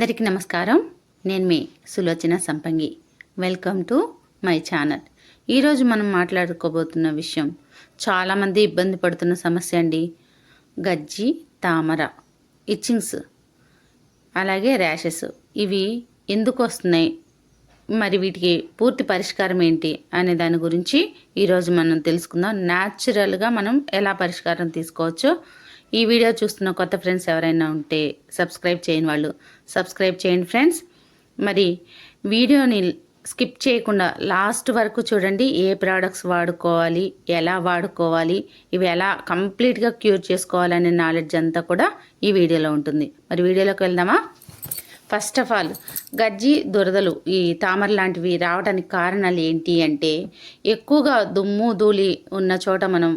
అందరికీ నమస్కారం. నేను మీ Sulochana Sampangi. Welcome to my channel ఈరోజు మనం మాట్లాడుకోబోతున్న విషయం చాలామంది ఇబ్బంది పడుతున్న సమస్య అండి. గజ్జి తామర ఇచ్చింగ్స్ అలాగే ర్యాషెస్ ఇవి ఎందుకు వస్తున్నాయి? మరి వీటికి పూర్తి పరిష్కారం ఏంటి? అనే దాని గురించి ఈరోజు మనం తెలుసుకుందాం. న్యాచురల్గా మనం ఎలా పరిష్కారం తీసుకోవచ్చో ఈ వీడియో చూస్తున్న కొత్త ఫ్రెండ్స్ ఎవరైనా ఉంటే సబ్స్క్రైబ్ చేయని వాళ్ళు సబ్స్క్రైబ్ చేయండి ఫ్రెండ్స్. మరి వీడియోని స్కిప్ చేయకుండా లాస్ట్ వరకు చూడండి ఏ ప్రోడక్ట్స్ వాడుకోవాలి ఎలా వాడుకోవాలి ఇవి ఎలా కంప్లీట్గా క్యూర్ చేసుకోవాలనే నాలెడ్జ్ అంతా కూడా ఈ వీడియోలో ఉంటుంది. మరి వీడియోలోకి వెళ్దామా? ఫస్ట్ ఆఫ్ ఆల్ గజ్జి దురదలు ఈ తామర లాంటివి రావడానికి కారణాలు ఏంటి అంటే ఎక్కువగా దుమ్ము ధూళి ఉన్న చోట మనం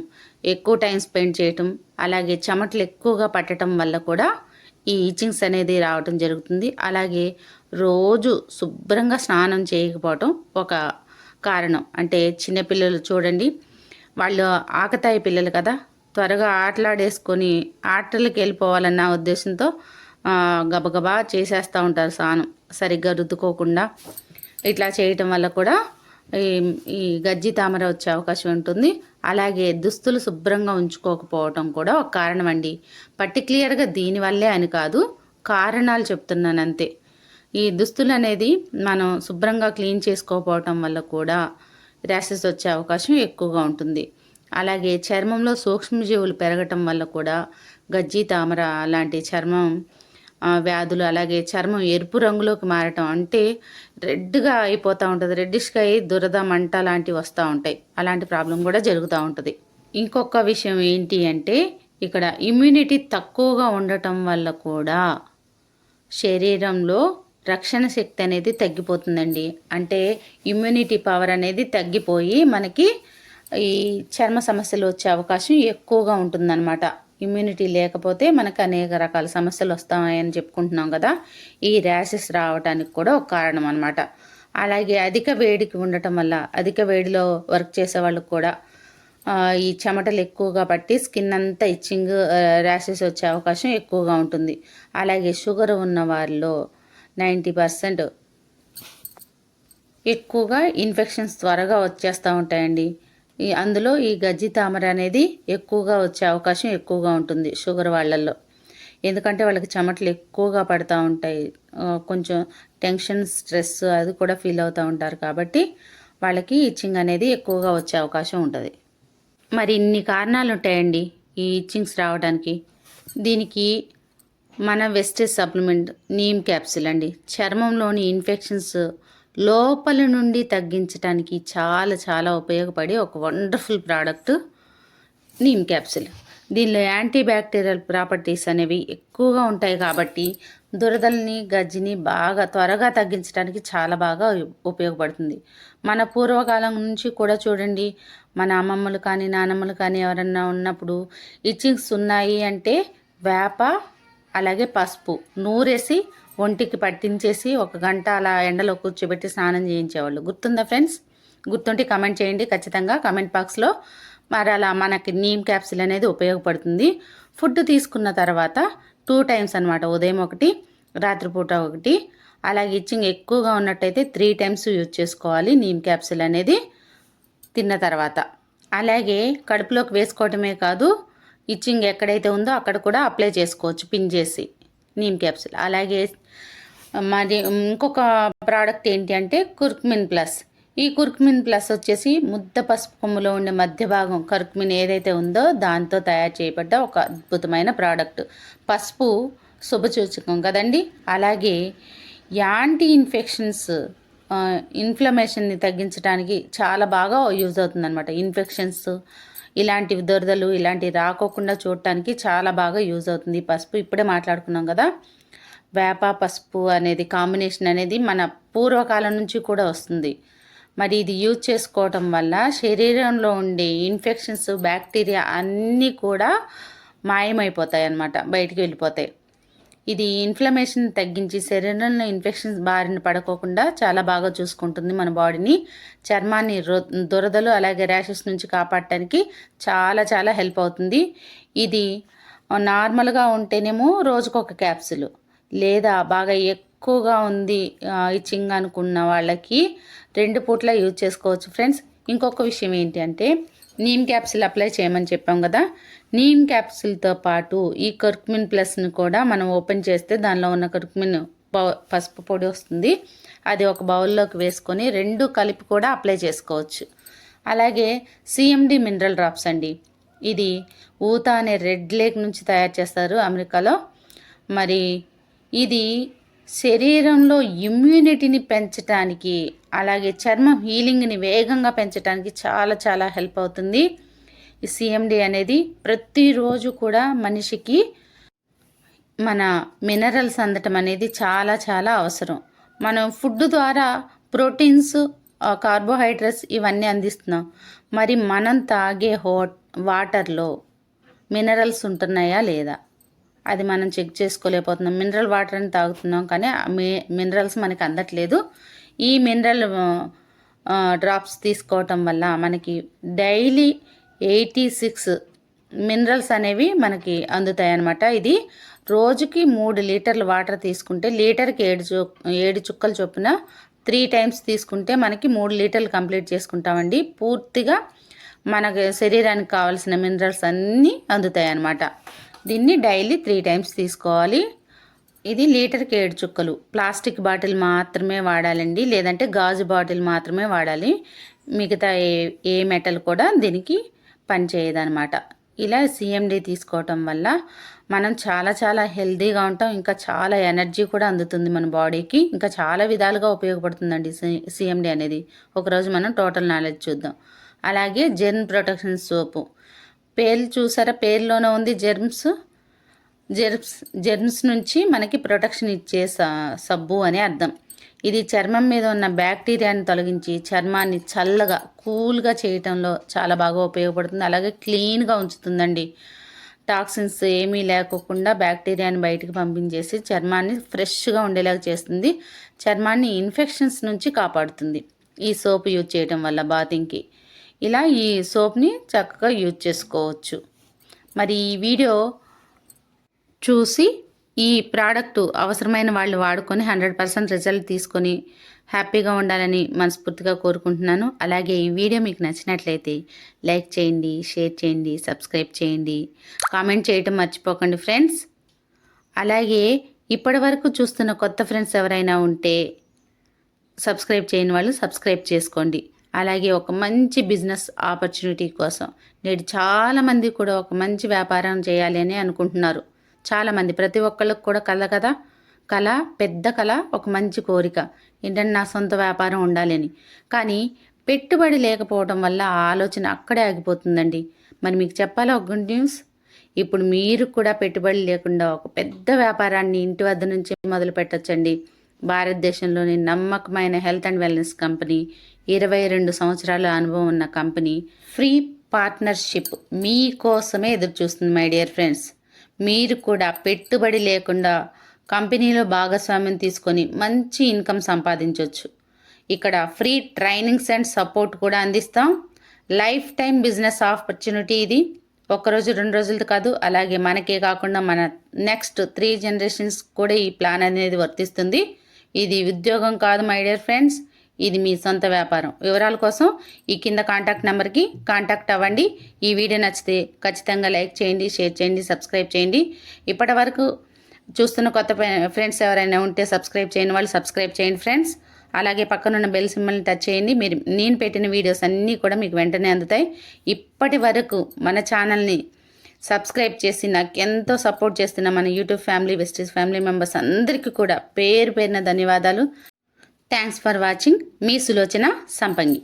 ఎక్కువ టైం స్పెండ్ చేయటం అలాగే చెమటలు ఎక్కువగా పట్టడం వల్ల కూడా ఈ ఈచింగ్స్ అనేది రావటం జరుగుతుంది. అలాగే రోజు శుభ్రంగా స్నానం చేయకపోవటం ఒక కారణం. అంటే చిన్నపిల్లలు చూడండి వాళ్ళు ఆకతాయి పిల్లలు కదా త్వరగా ఆటలాడేసుకొని ఆటలకి వెళ్ళిపోవాలన్న ఉద్దేశంతో గబగబా చేసేస్తూ ఉంటారు స్నానం. సరిగ్గా రుద్దుకోకుండా ఇట్లా చేయటం వల్ల కూడా ఈ ఈ గజ్జి తామర వచ్చే అవకాశం ఉంటుంది. అలాగే దుస్తులు శుభ్రంగా ఉంచుకోకపోవటం కూడా ఒక కారణం అండి. పర్టిక్యులర్గా దీనివల్లే అని కాదు కారణాలు చెప్తున్నాను అంతే. ఈ దుస్తులు అనేది మనం శుభ్రంగా క్లీన్ చేసుకోకపోవటం వల్ల కూడా ర్యాషెస్ వచ్చే అవకాశం ఎక్కువగా ఉంటుంది. అలాగే చర్మంలో సూక్ష్మజీవులు పెరగటం వల్ల కూడా గజ్జి తామర లాంటి చర్మం వ్యాధులు అలాగే చర్మం ఎరుపు రంగులోకి మారటం అంటే రెడ్గా అయిపోతూ ఉంటుంది. రెడ్డిష్గా అయ్యి దురద మంట లాంటివి వస్తూ ఉంటాయి. అలాంటి ప్రాబ్లం కూడా జరుగుతూ ఉంటుంది. ఇంకొక విషయం ఏంటి అంటే ఇక్కడ ఇమ్యూనిటీ తక్కువగా ఉండటం వల్ల కూడా శరీరంలో రక్షణ శక్తి అనేది తగ్గిపోతుందండి. అంటే ఇమ్యూనిటీ పవర్ అనేది తగ్గిపోయి మనకి ఈ చర్మ సమస్యలు వచ్చే అవకాశం ఎక్కువగా ఉంటుందన్నమాట. ఇమ్యూనిటీ లేకపోతే మనకు అనేక రకాల సమస్యలు వస్తాయని చెప్పుకుంటున్నాం కదా. ఈ ర్యాషెస్ రావడానికి కూడా ఒక కారణం అనమాట అలాగే అధిక వేడికి ఉండటం వల్ల అధిక వేడిలో వర్క్ చేసే వాళ్ళకు కూడా ఈ చెమటలు ఎక్కువగా పట్టి స్కిన్ అంతా ఇచ్చింగ్ ర్యాషెస్ వచ్చే అవకాశం ఎక్కువగా ఉంటుంది. అలాగే షుగర్ ఉన్న వారిలో నైంటీ పర్సెంట్ ఎక్కువగా ఇన్ఫెక్షన్స్ త్వరగా వచ్చేస్తూ ఉంటాయండి. ఈ అందులో ఈ గజ్జి తామర అనేది ఎక్కువగా వచ్చే అవకాశం ఎక్కువగా ఉంటుంది షుగర్ వాళ్ళల్లో. ఎందుకంటే వాళ్ళకి చెమటలు ఎక్కువగా పడుతూ ఉంటాయి. కొంచెం టెన్షన్ స్ట్రెస్ అది కూడా ఫీల్ అవుతూ ఉంటారు కాబట్టి వాళ్ళకి ఇచ్చింగ్ అనేది ఎక్కువగా వచ్చే అవకాశం ఉంటుంది. మరి ఇన్ని కారణాలు ఉంటాయండి ఈ ఇచ్చింగ్స్ రావడానికి. దీనికి మన వెస్టేజ్ సప్లిమెంట్ నీమ్ క్యాప్సిల్ అండి. చర్మంలోని ఇన్ఫెక్షన్స్ లోపల నుండి తగ్గించడానికి చాలా చాలా ఉపయోగపడే ఒక వండర్ఫుల్ ప్రోడక్ట్ నీమ్ క్యాప్సిల్. దీనిలో యాంటీ బ్యాక్టీరియల్ ప్రాపర్టీస్ అనేవి ఎక్కువగా ఉంటాయి కాబట్టి దురదల్ని గజ్జిని బాగా త్వరగా తగ్గించడానికి చాలా బాగా ఉపయోగపడుతుంది. మన పూర్వకాలం నుంచి కూడా చూడండి మన అమ్మమ్మలు కానీ నానమ్మలు కానీ ఎవరన్నా ఉన్నప్పుడు ఇచ్చింగ్స్ ఉన్నాయి అంటే వేప అలాగే పసుపు నూరేసి ఒంటికి పట్టించేసి ఒక గంట అలా ఎండలో కూర్చోబెట్టి స్నానం చేయించేవాళ్ళు. గుర్తుందా ఫ్రెండ్స్? గుర్తుంటే కమెంట్ చేయండి. ఖచ్చితంగా కమెంట్ బాక్స్లో మరి అలా మనకి నీమ్ క్యాప్సిల్ అనేది ఉపయోగపడుతుంది. ఫుడ్ తీసుకున్న తర్వాత టూ టైమ్స్ అనమాట ఉదయం ఒకటి రాత్రిపూట ఒకటి. అలాగే ఇచ్చింగ్ ఎక్కువగా ఉన్నట్టయితే త్రీ టైమ్స్ యూజ్ చేసుకోవాలి నీమ్ క్యాప్సిల్ అనేది తిన్న తర్వాత. అలాగే కడుపులోకి వేసుకోవటమే కాదు ఇచ్చింగ్ ఎక్కడైతే ఉందో అక్కడ కూడా అప్లై చేసుకోవచ్చు పిన్ చేసి. Neem capsule. అలాగే మరి ఇంకొక ప్రోడక్ట్ ఏంటి అంటే కుర్క్మిన్ ప్లస్. ఈ కుర్క్మిన్ ప్లస్ వచ్చేసి ముద్ద పసుపు కొమ్ములో ఉండే మధ్య భాగం కర్క్మిన్ ఏదైతే ఉందో దాంతో తయారు చేయబడ్డ ఒక అద్భుతమైన ప్రోడక్ట్ పసుపు శుభసూచకం కదండి. అలాగే యాంటీ ఇన్ఫెక్షన్స్ ఇన్ఫ్లమేషన్ని తగ్గించడానికి చాలా బాగా యూజ్ అవుతుందన్నమాట. ఇన్ఫెక్షన్స్ ఇలాంటి దురదలు ఇలాంటివి రాకోకుండా చూడటానికి చాలా బాగా యూజ్ అవుతుంది. ఈ పసుపు ఇప్పుడే మాట్లాడుకున్నాం కదా. వేప పసుపు అనేది కాంబినేషన్ అనేది మన పూర్వకాలం నుంచి కూడా వస్తుంది. మరి ఇది యూజ్ చేసుకోవటం వల్ల శరీరంలో ఉండే ఇన్ఫెక్షన్స్ బ్యాక్టీరియా అన్నీ కూడా మాయమైపోతాయి అన్నమాట బయటికి వెళ్ళిపోతాయి ఇది ఇన్ఫ్లమేషన్ తగ్గించి శరీరంలో ఇన్ఫెక్షన్స్ బారిన పడకోకుండా చాలా బాగా చూసుకుంటుంది మన బాడీని. చర్మాన్ని దురదలు అలాగే ర్యాషెస్ నుంచి కాపాడటానికి చాలా చాలా హెల్ప్ అవుతుంది. ఇది నార్మల్గా ఉంటేనేమో రోజుకొక క్యాప్సులు లేదా బాగా ఎక్కువగా ఉంది ఇచ్చింగ్ అనుకున్న వాళ్ళకి రెండు పూట్ల యూజ్ చేసుకోవచ్చు ఫ్రెండ్స్ ఇంకొక విషయం ఏంటి అంటే నీమ్ క్యాప్సిల్ అప్లై చేయమని చెప్పాం కదా. నీమ్ క్యాప్సిల్తో పాటు ఈ కర్క్మిన్ ప్లస్ని కూడా మనం ఓపెన్ చేస్తే దానిలో ఉన్న కర్క్మిన్ పసుపు పొడి వస్తుంది. అది ఒక బౌల్లోకి వేసుకొని రెండు కలిపి కూడా అప్లై చేసుకోవచ్చు. అలాగే సిఎండి మినరల్ డ్రాప్స్ అండి. ఇది ఊత అనే రెడ్ లేక్ నుంచి తయారు చేస్తారు అమెరికాలో. మరి ఇది శరీరంలో ఇమ్యూనిటీని పెంచడానికి అలాగే చర్మం హీలింగ్ని వేగంగా పెంచడానికి చాలా చాలా హెల్ప్ అవుతుంది. ఈ సిఎండి అనేది ప్రతిరోజు కూడా మనిషికి మన మినరల్స్ అందటం అనేది చాలా చాలా అవసరం. మనం ఫుడ్ ద్వారా ప్రోటీన్స్ కార్బోహైడ్రేట్స్ ఇవన్నీ అందిస్తున్నాం. మరి మనం తాగే హోట్ వాటర్లో మినరల్స్ ఉంటున్నాయా లేదా? అది మనం చెక్ చేసుకోలేకపోతున్నాం. మినరల్ వాటర్ అని తాగుతున్నాం కానీ మినరల్స్ మనకి అందట్లేదు. ఈ మినరల్ డ్రాప్స్ తీసుకోవటం వల్ల మనకి డైలీ ఎయిటీ సిక్స్ మినరల్స్ అనేవి మనకి అందుతాయి అన్నమాట ఇది రోజుకి మూడు లీటర్ల వాటర్ తీసుకుంటే లీటర్కి ఏడు చు ఏడు చుక్కలు చొప్పున త్రీ టైమ్స్ తీసుకుంటే మనకి మూడు లీటర్లు కంప్లీట్ చేసుకుంటామండి. పూర్తిగా మనకి శరీరానికి కావాల్సిన మినరల్స్ అన్నీ అందుతాయి అన్నమాట దీన్ని డైలీ త్రీ టైమ్స్ తీసుకోవాలి. ఇది లీటర్కి ఏడు చుక్కలు. ప్లాస్టిక్ బాటిల్ మాత్రమే వాడాలండి. లేదంటే గాజు బాటిల్ మాత్రమే వాడాలి. మిగతా ఏ ఏ మెటల్ కూడా దీనికి పనిచేయదనమాట ఇలా సిఎండి తీసుకోవటం వల్ల మనం చాలా చాలా హెల్తీగా ఉంటాం. ఇంకా చాలా ఎనర్జీ కూడా అందుతుంది మన బాడీకి. ఇంకా చాలా విధాలుగా ఉపయోగపడుతుందండి సిఎండి అనేది. ఒకరోజు మనం టోటల్ నాలెడ్జ్ చూద్దాం. అలాగే జెర్మ్ ప్రొటెక్షన్ సోపు. పేర్లు చూసారా? పేర్లోనే ఉంది జెర్మ్స్. జెర్మ్స్ జెర్మ్స్ నుంచి మనకి ప్రొటెక్షన్ ఇచ్చే సబ్బు అని అర్థం. ఇది చర్మం మీద ఉన్న బ్యాక్టీరియాని తొలగించి చర్మాన్ని చల్లగా కూల్గా చేయటంలో చాలా బాగా ఉపయోగపడుతుంది. అలాగే క్లీన్గా ఉంచుతుందండి. టాక్సిన్స్ ఏమీ లేకోకుండా బ్యాక్టీరియాని బయటికి పంపించేసి చర్మాన్ని ఫ్రెష్గా ఉండేలాగా చేస్తుంది. చర్మాన్ని ఇన్ఫెక్షన్స్ నుంచి కాపాడుతుంది. ఈ సోప్ యూజ్ చేయటం వల్ల బాతింగ్కి ఇలా ఈ సోప్ని చక్కగా యూజ్ చేసుకోవచ్చు. మరి ఈ వీడియో చూసి ఈ ప్రోడక్ట్ అవసరమైన వాళ్ళు వాడుకొని హండ్రెడ్ పర్సెంట్ రిజల్ట్ తీసుకొని హ్యాపీగా ఉండాలని మనస్ఫూర్తిగా కోరుకుంటున్నాను. అలాగే ఈ వీడియో మీకు నచ్చినట్లయితే లైక్ చేయండి షేర్ చేయండి సబ్స్క్రైబ్ చేయండి. కామెంట్ చేయటం మర్చిపోకండి ఫ్రెండ్స్. అలాగే ఇప్పటి వరకు చూస్తున్న కొత్త ఫ్రెండ్స్ ఎవరైనా ఉంటే సబ్స్క్రైబ్ చేయని వాళ్ళు సబ్స్క్రైబ్ చేసుకోండి. అలాగే ఒక మంచి బిజినెస్ ఆపర్చునిటీ కోసం నేడు చాలామంది కూడా ఒక మంచి వ్యాపారం చేయాలి అని అనుకుంటున్నారు. చాలామంది ప్రతి ఒక్కళ్ళకి కూడా కల కదా? కళ పెద్ద కళ ఒక మంచి కోరిక. ఏంటంటే నా సొంత వ్యాపారం ఉండాలని కానీ పెట్టుబడి లేకపోవడం వల్ల ఆ ఆలోచన అక్కడే ఆగిపోతుందండి. మరి మీకు చెప్పాలా ఒక గుడ్ న్యూస్? ఇప్పుడు మీరు కూడా పెట్టుబడి లేకుండా ఒక పెద్ద వ్యాపారాన్ని ఇంటి వద్ద నుంచి మొదలు పెట్టచ్చండి. భారతదేశంలోని నమ్మకమైన హెల్త్ అండ్ వెల్నెస్ కంపెనీ ఇరవై రెండు సంవత్సరాల అనుభవం ఉన్న కంపెనీ ఫ్రీ పార్ట్నర్షిప్ మీకోసమే ఎదురు చూస్తుంది మై డియర్ ఫ్రెండ్స్. మీరు కూడా పెట్టుబడి లేకుండా కంపెనీలో భాగస్వామ్యం తీసుకొని మంచి ఇన్కమ్ సంపాదించవచ్చు ఇక్కడ ఫ్రీ ట్రైనింగ్స్ అండ్ సపోర్ట్ కూడా అందిస్తాం. లైఫ్ టైం బిజినెస్ ఆపర్చునిటీ ఇది. ఒక్కరోజు రెండు రోజులది కాదు అలాగే మనకే కాకుండా మన నెక్స్ట్ త్రీ జనరేషన్స్ కూడా ఈ ప్లాన్ అనేది వర్తిస్తుంది. ఇది ఉద్యోగం కాదు మై డియర్ ఫ్రెండ్స్. ఇది మీ సొంత వ్యాపారం. వివరాల కోసం ఈ కింద కాంటాక్ట్ నెంబర్కి కాంటాక్ట్ అవ్వండి. ఈ వీడియో నచ్చితే ఖచ్చితంగా లైక్ చేయండి షేర్ చేయండి సబ్స్క్రైబ్ చేయండి. ఇప్పటి వరకు చూస్తున్న కొత్త ఫ్రెండ్స్ ఎవరైనా ఉంటే సబ్స్క్రైబ్ చేయని వాళ్ళు సబ్స్క్రైబ్ చేయండి ఫ్రెండ్స్. అలాగే పక్కనున్న బెల్ సింబల్ని టచ్ చేయండి. మీరు నేను పెట్టిన వీడియోస్ అన్నీ కూడా మీకు వెంటనే అందుతాయి. ఇప్పటి వరకు మన ఛానల్ని సబ్స్క్రైబ్ చేసి నాకు ఎంతో సపోర్ట్ చేస్తున్న మన యూట్యూబ్ ఫ్యామిలీ వెస్టీస్ ఫ్యామిలీ మెంబర్స్ అందరికీ కూడా పేరు పేరున ధన్యవాదాలు. థ్యాంక్స్ ఫర్ వాచింగ్ మీ సులోచన సంపంగి.